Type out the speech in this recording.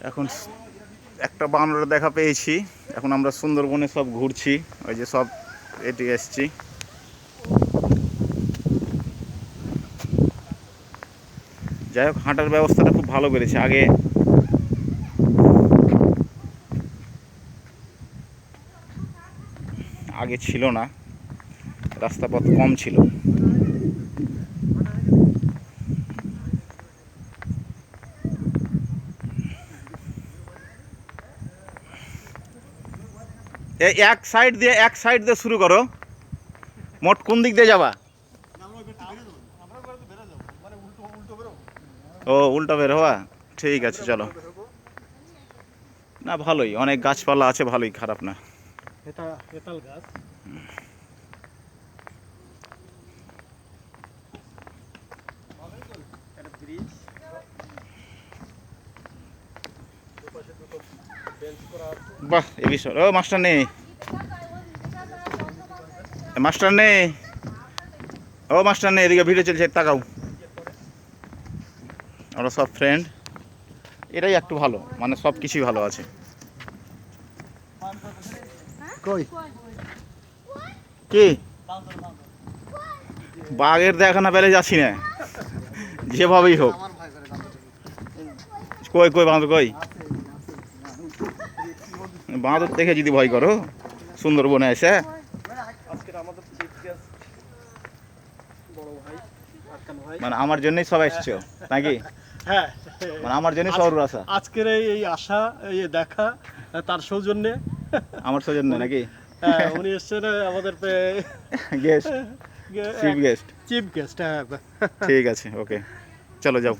এখন একটা বানরের দেখা পেয়েছি। এখন আমরা সুন্দরবনে সব ঘুরছি, ওই যে সব এটি এসছি। যাই হোক, হাঁটার ব্যবস্থাটা খুব ভালো করেছে, আগে আগে ছিল না, রাস্তাপথ কম ছিল। এক সাইড দিয়ে এক সাইড দিয়ে শুরু করো। মোট কোন দিক দিয়ে যাবা? ও উল্টো বের হওয়া। ঠিক আছে চলো। না ভালোই। অনেক গাছপালা আছে ভালোই খারাপ না। এটা গাছ একটা ব্রিজ দুপাশে দুটো বেঞ্চ করা আছে বাহ এ বিষয়। ও মাস্টার নেই। মাস্টার নেই। ও মাস্টার নেই এদিকে ভিডিও চলছে তাকাও। আমরা সব ফ্রেন্ড এটাই একটু ভালো মানে সব কিছুই ভালো আছে। কই? কি? বাঘের দেখা না পেলে যাচ্ছি না। যেভাবেই হোক। কই কই বাঁধ কই? বাঁদর দেখে যদি ভয় করো সুন্দরবনে এসে। মানে আমার জন্যই সব এসছো নাকি? হ্যাঁ। মানে আমার জন্যই সবার আসা আজকের এই এই আশা এই দেখা তার সৌজন্যে। আমার সৌজন্য নাকি? হ্যাঁ, উনি এসছেন আমাদের guest chief guest chief guest হ্যাঁ। ঠিক আছে ওকে চলো যাও।